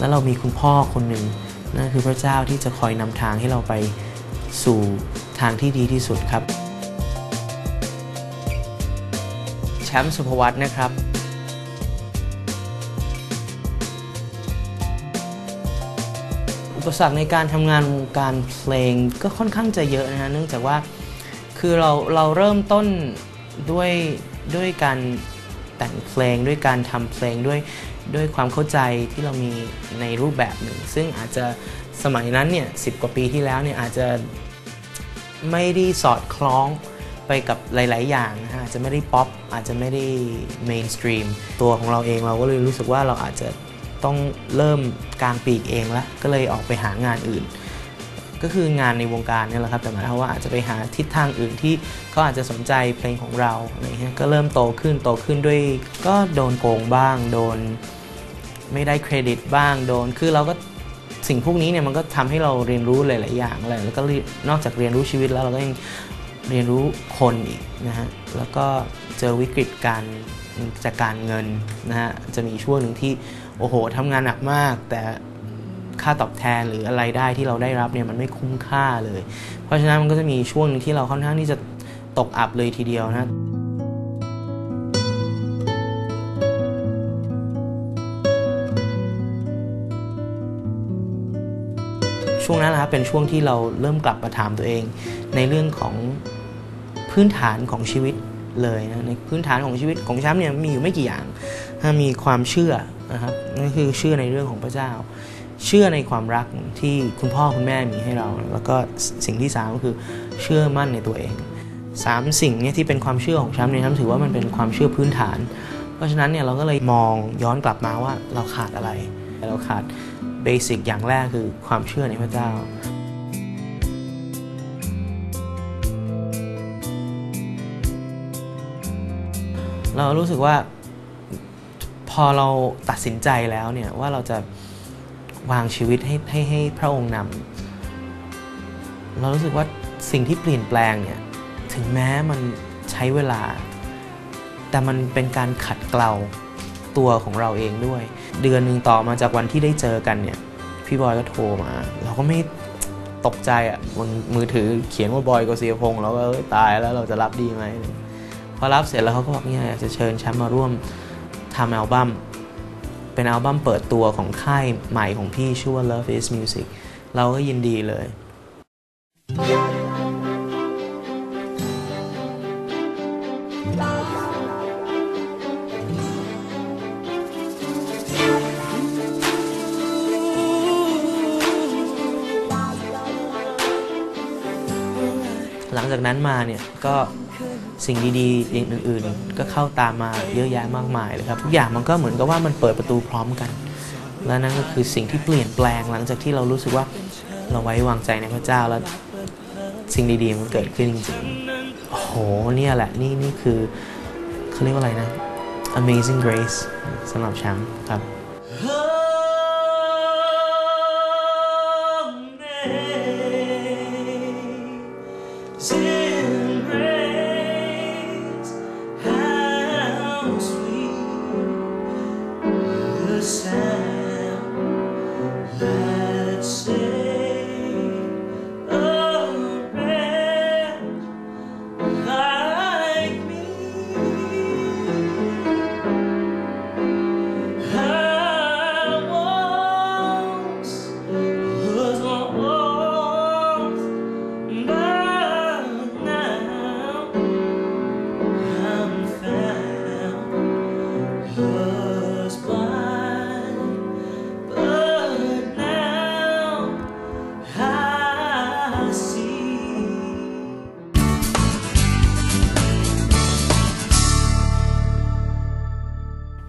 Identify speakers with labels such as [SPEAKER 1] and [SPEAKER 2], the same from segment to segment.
[SPEAKER 1] แล้วเรามีคุณพ่อคนหนึ่งนั่นคือพระเจ้าที่จะคอยนำทางให้เราไปสู่ทางที่ดีที่สุดครับ แชมป์สุภวัตนะครับอุปสรรคในการทำงานวงการเพลงก็ค่อนข้างจะเยอะนะฮะเนื่องจากว่าคือเราเราเริ่มต้นด้วยด้วยการแต่งเพลงด้วยการทำเพลงด้วย ด้วยความเข้าใจที่เรามีในรูปแบบหนึ่ง ซึ่งอาจจะสมัยนั้นเนี่ยสิกว่าปีที่แล้วเนี่ยอาจจะไม่ได้สอดคล้องไปกับหลาย ๆ อย่างนะฮะอาจจะไม่ได้ป๊อปอาจจะไม่ได้เมนสตรีมตัวของเราเองเราก็เลยรู้สึกว่าเราอาจจะต้องเริ่มกลางปีกเองละก็เลยออกไปหางานอื่น ก็คืองานในวงการเนี่ยแหละครับ แต่หมายความว่าอาจจะไปหาทิศทางอื่นที่เขาอาจจะสนใจเพลงของเราอะไรเงี้ยก็เริ่มโตขึ้นโตขึ้นด้วยก็โดนโกงบ้างโดน ไม่ได้เครดิตบ้างโดน คือเราก็สิ่งพวกนี้เนี่ยมันก็ทำให้เราเรียนรู้หลาย ๆ อย่างเลยแล้วก็นอกจากเรียนรู้ชีวิตแล้วเราก็ยังเรียนรู้คนอีกนะฮะแล้วก็เจอวิกฤตการจากการเงินนะฮะจะมีช่วงหนึ่งที่โอ้โหทำงานหนักมาก แต่ค่าตอบแทนหรืออะไรได้ที่เราได้รับเนี่ยมันไม่คุ้มค่าเลย เพราะฉะนั้นมันก็จะมีช่วงหนึงที่เราค่อนข้างที่จะตกอับเลยทีเดียวนะ ช่วงนั้นนะครับเป็นช่วงที่เราเริ่มกลับมาถามตัวเอง ในเรื่องของพื้นฐานของชีวิตเลยนะในพื้นฐานของชีวิตของแชมป์เนี่ยมีอยู่ไม่กี่อย่างถ้ามีความเชื่อนะครับนั่นคือเชื่อในเรื่องของพระเจ้า เชื่อในความรักที่คุณพ่อคุณแม่มีให้เรา แล้วก็สิ่งที่สามก็คือเชื่อมั่นในตัวเองสามสิ่งเนี้ที่เป็นความเชื่อของแชมป์เนี่ยแชมป์ถือว่ามันเป็นความเชื่อพื้นฐาน เพราะฉะนั้นเนี่ยเราก็เลยมองย้อนกลับมาว่าเราขาดอะไร เราขาด เบสิกอย่างแรกคือความเชื่อในพระเจ้า เรารู้สึกว่าพอเราตัดสินใจแล้วเนี่ยว่าเราจะวางชีวิตให้ให้ให้พระองค์นำเรารู้สึกว่าสิ่งที่เปลี่ยนแปลงเนี่ยถึงแม้มันใช้เวลา แต่มันเป็นการขัดเกลา ตัวของเราเองด้วย เดือนหนึ่งต่อมาจากวันที่ได้เจอกันเนี่ย พี่บอยก็โทรมา เราก็ไม่ตกใจอะ่ะบนมือถือเขียนว่าบอยกเสียพงษ์เราก็เอ้ตายแล้วเราจะรับดีไหมพอรับเสร็จแล้วเขาก็บอกเนี่ยอยจะเชิญแชมป์มาร่วมทำอัลบั้มเป็นอัลบั้มเปิดตัวของค่ายใหม่ของพี่ชื่อว่า Love is Music เราก็ยินดีเลยห ลังจากนั้นมาเนี่ยก็สิ่งดีๆอย่างอื่นๆ ก็เข้าตามมาเยอะแยะมากมายเลยครับ ทุกอย่างมันก็เหมือนกับว่ามันเปิดประตูพร้อมกัน และนั่นก็คือสิ่งที่เปลี่ยนแปลงหลังจากที่เรารู้สึกว่าเราไว้วางใจในพระเจ้าแล้วสิ่งดีๆมันเกิดขึ้นจริงๆโอ้โหเนี่ยแหละนี่นี่คือเขาเรียกว่าอะไรนะ Amazing Grace สำหรับแชมป์ครับ
[SPEAKER 2] sand.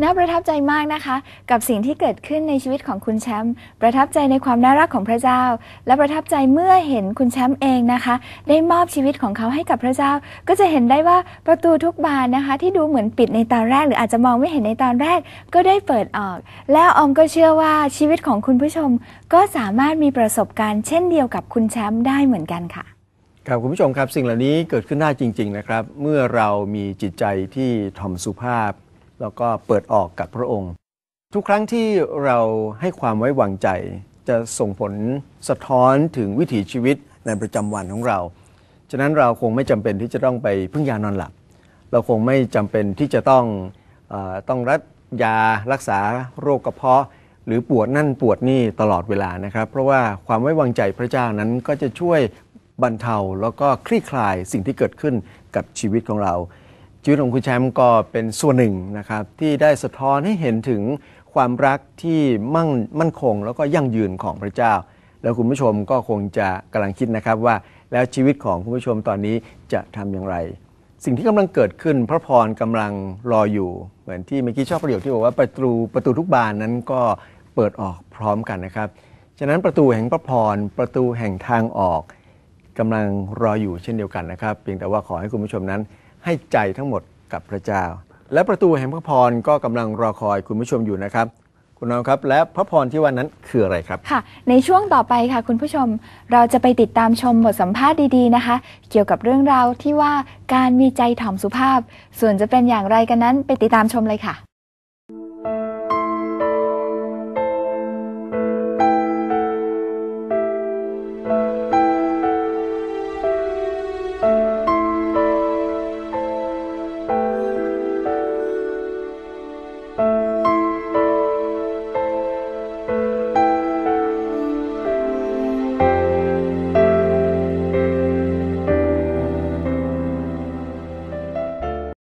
[SPEAKER 3] น่าประทับใจมากนะคะ กับสิ่งที่เกิดขึ้นในชีวิตของคุณแชมป์ประทับใจในความน่ารักของพระเจ้า และประทับใจเมื่อเห็นคุณแชมป์เองนะคะ ได้มอบชีวิตของเขาให้กับพระเจ้า ก็จะเห็นได้ว่าประตูทุกบานนะคะ ที่ดูเหมือนปิดในตอนแรก หรืออาจจะมองไม่เห็นในตอนแรก ก็ได้เปิดออก แล้วออมก็เชื่อว่าชีวิตของคุณผู้ชม ก็สามารถมีประสบการณ์เช่นเดียวกับคุณแชมป์ได้เหมือนกันค่ะ
[SPEAKER 4] ครับคุณผู้ชมครับสิ่งเหล่านี้เกิดขึ้นได้จริง ๆ นะครับ เมื่อเรามีจิตใจที่ถ่อมสุภาพ แล้วก็เปิดออกกับพระองค์ ทุกครั้งที่เราให้ความไว้วางใจ จะส่งผลสะท้อนถึงวิถีชีวิตในประจำวันของเรา ฉะนั้นเราคงไม่จำเป็นที่จะต้องไปพึ่งยานอนหลับ เราคงไม่จำเป็นที่จะต้องอต้องรับยารักษาโรคกระเพาะ หรือปวดนั่นปวดนี่ตลอดเวลานะครับ เพราะว่าความไว้วางใจพระเจ้านั้นก็จะช่วยบรรเทาแล้วก็คลี่คลายสิ่งที่เกิดขึ้นกับชีวิตของเรา ชีวิตของคุณแชมป์ก็เป็นส่วนหนึ่งนะครับที่ได้สะท้อนให้เห็นถึงความรักที่มั่งมั่นคง แล้วก็ยั่งยืนของพระเจ้า แล้วคุณผู้ชมก็คงจะกำลังคิดนะครับว่าแล้วชีวิตของคุณผู้ชมตอนนี้จะทำอย่างไร สิ่งที่กำลังเกิดขึ้นพระพรกำลังรออยู่ เหมือนที่เมื่อกี้ชอบประโยคที่บอกว่าประตูประตูทุกบานนั้นก็เปิดออกพร้อมกันนะครับฉะนั้นประตูแห่งพระพรประตูแห่งทางออกกำลังรออยู่เช่นเดียวกันนะครับ เพียงแต่ว่าขอให้คุณผู้ชมนั้น ให้ใจทั้งหมดกับพระเจ้า และประตูแห่งพระพรก็กำลังรอคอยคุณผู้ชมอยู่นะครับ คุณน้องครับ และพระพรที่ว่านั้นคืออะไรครับ
[SPEAKER 3] ค่ะ ในช่วงต่อไปค่ะ คุณผู้ชมเราจะไปติดตามชมบทสัมภาษณ์ดีๆนะคะ เกี่ยวกับเรื่องราวที่ว่าการมีใจถ่อมสุภาพ ส่วนจะเป็นอย่างไรกันนั้นไปติดตามชมเลยค่ะ